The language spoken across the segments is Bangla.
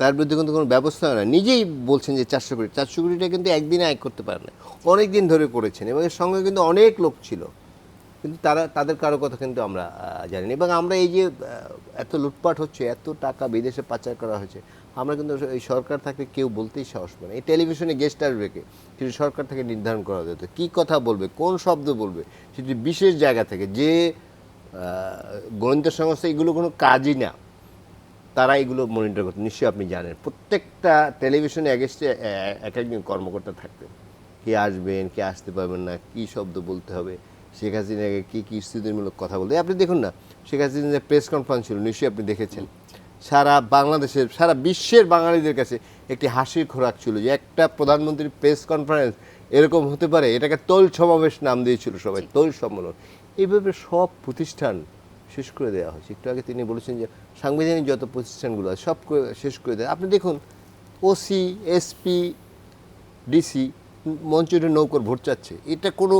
তার বিরুদ্ধে কিন্তু কোনো ব্যবস্থা হয় না। নিজেই বলছেন যে চারশো কোটি। চারশো কোটিটা কিন্তু একদিনে আয় করতে পারে না। অনেক দিন ধরে করেছেন এবং এর সঙ্গে কিন্তু অনেক লোক ছিল। কিন্তু তারা, তাদের কারও কথা কিন্তু আমরা জানি না। এবং আমরা এই যে এত লুটপাট হচ্ছে, এত টাকা বিদেশে পাচার করা হয়েছে, আমরা কিন্তু এই সরকার থাকলে কেউ বলতেই সাহস পায় না। এই টেলিভিশনে গেস্ট আসবে কে? সেটি সরকার থেকে নির্ধারণ করা যেত কী কথা বলবে? কোন শব্দ বলবে? সেটি বিশেষ জায়গা থেকে। যে গোয়েন্দা সংস্থা এগুলো কোনো কাজই না। তারা এগুলো মনিটর করতেন নিশ্চয়ই আপনি জানেন। প্রত্যেকটা টেলিভিশনে এগেস্টে এক একজন কর্মকর্তা থাকতেন কে আসবেন কে আসতে পারবেন না কি শব্দ বলতে হবে শেখ হাসিনাকে কী কী স্থিতিমূলক কথা বলতে আপনি দেখুন না শেখ হাসিনার প্রেস কনফারেন্স ছিল নিশ্চয়ই আপনি দেখেছেন। সারা বাংলাদেশের সারা বিশ্বের বাঙালিদের কাছে একটি হাসির খোরাক ছিল যে একটা প্রধানমন্ত্রীর প্রেস কনফারেন্স এরকম হতে পারে এটাকে তোল সমাবেশ নাম দিয়েছিল সবাই তোল সম্মেলন। এইভাবে সব প্রতিষ্ঠান শেষ করে দেওয়া হয়েছে। একটু আগে তিনি বলেছেন যে সাংবিধানিক যত প্রতিষ্ঠানগুলো আছে, সব শেষ করে দেয়। আপনি দেখুন ওসি এসপি ডিসি মঞ্চের নৌকর ভোট চাচ্ছে। এটা কোনো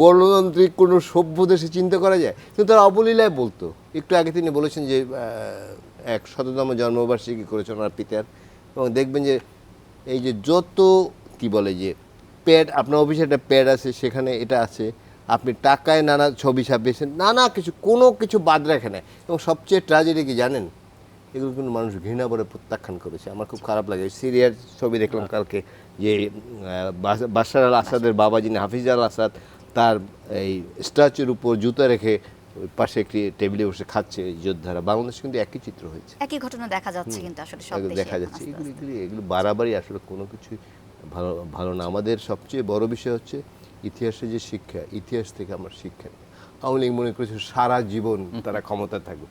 গণতান্ত্রিক, কোনো সভ্য দেশে চিন্তা করা যায়? কিন্তু তারা অবলীলায় বলতো। একটু আগে তিনি বলেছেন যে এক শততম জন্মবার্ষিকী করেছেন ওনার পিতার। এবং দেখবেন যে, এই যে যত, কি বলে যে, প্যাড, আপনার অফিসে একটা প্যাড আছে, সেখানে এটা আছে। আপনি টাকায় নানা ছবি ছাপিয়েছেন নানা কিছু কোনো কিছু বাদ রাখে না এবং সবচেয়ে ট্র্যাজেডি কি জানেন? এগুলো কিন্তু মানুষ ঘৃণা করে প্রত্যাখ্যান করেছে। আমার খুব খারাপ লাগে। সিরিয়ার ছবি দেখলাম কালকে যে আহ, বাস- বাশার আল আসাদের বাবা যিনি হাফিজ আল আসাদ তার এই স্ট্যাচুর উপর জুতা রেখে পাশে একটি টেবিলে বসে খাচ্ছে যোদ্ধারা। বাংলাদেশ কিন্তু একই চিত্র হয়েছে। একই ঘটনা দেখা যাচ্ছে কিন্তু আসলে সব দেশে দেখা যাচ্ছে। এগুলো এগুলো বাড়াবাড়ি আসলে কোনো কিছুই ভালো ভালো না। আমাদের সবচেয়ে বড় বিষয় হচ্ছে ইতিহাসে যে শিক্ষা, ইতিহাস থেকে আমার শিক্ষা নিই। আওয়ামী লীগ মনে করেছে সারা জীবন তারা ক্ষমতা থাকবে